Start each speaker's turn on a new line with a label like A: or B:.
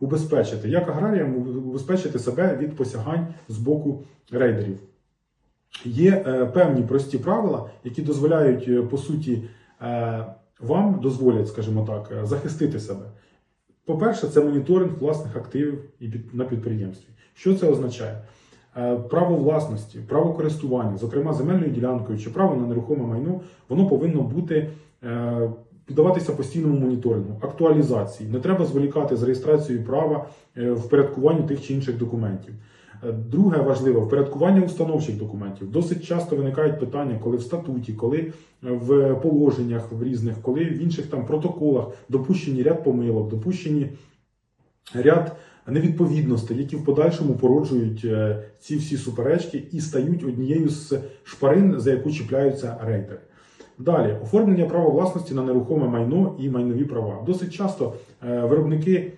A: убезпечити, як аграріям убезпечити себе від посягань з боку рейдерів. Є е, певні прості правила, які дозволяють, е, по суті, е, вам дозволять, скажімо так, захистити себе. По-перше, це моніторинг власних активів на підприємстві. Що це означає? Право власності, право користування, зокрема земельною ділянкою чи право на нерухоме майно, воно повинно бути піддаватися постійному моніторингу, актуалізації. Не треба зволікати з реєстрацією права е, впорядкуванню тих чи інших документів. Е, Друге важливе впорядкування установчих документів. Досить часто виникають питання, коли в статуті, коли в положеннях в різних, коли в інших там протоколах допущені ряд помилок, допущені ряд невідповідностей, які в подальшому породжують е, ці всі суперечки і стають однією з шпарин, за яку чіпляються рейдери. Далі оформлення права власності на нерухоме майно і майнові права. Досить часто виробники виробники